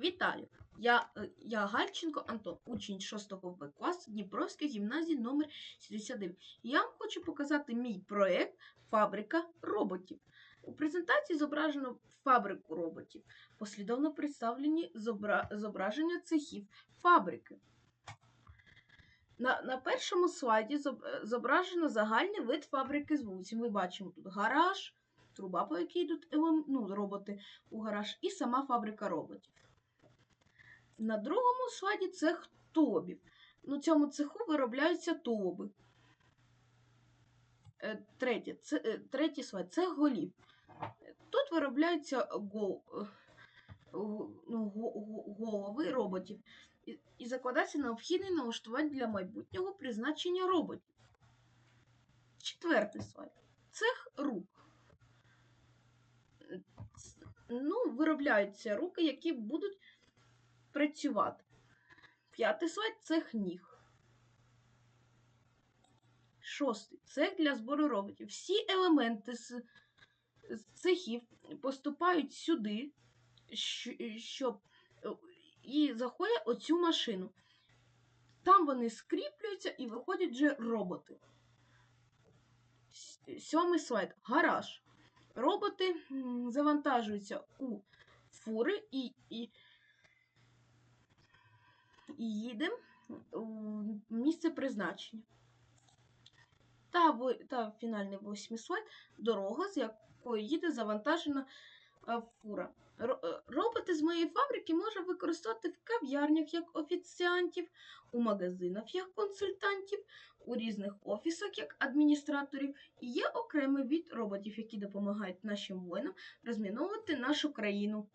Вітаю! Я, е, я Гальченко Антон, учень 6 Б класу Дніпровської гімназії номер 79. І Я вам хочу показати мій проєкт Фабрика роботів. У презентації зображено фабрику роботів. Послідовно представлені зобра... зображення цехів фабрики. На, на першому слайді е, зображено загальний вид фабрики з вулиці. Ми бачимо тут гараж, труба, по якій йдуть ну, роботи у гараж, і сама фабрика роботів. На другому слайді цех тулубів. На цьому цеху виробляються тулуби. Е, Третє, це, е, третій слайд це голів. Тут виробляються е, ну, го- го- голови роботів і, закладається необхідний налаштування для майбутнього призначення роботів. Четвертий слайд. Цех рук. Ну, виробляються руки, які будуть працювати. П'ятий слайд цех ніг. Шостий цех для збору роботів. Всі елементи з, з цехів поступають сюди, щоб е, і заходять оцю машину. Там вони скріплюються і виходять вже роботи. Сьомий слайд. Гараж. Роботи завантажуються у фури і, і, і їдемо в місце призначення. Та, та фінальний восьмий слайд дорога, з якої їде завантажена е, фура. Е, Роботи з моєї фабрики можна використовувати в кав'ярнях як офіціантів, у магазинах як консультантів, у різних офісах як адміністраторів. І є окремий від роботів, які допомагають нашим воїнам розміновувати нашу країну.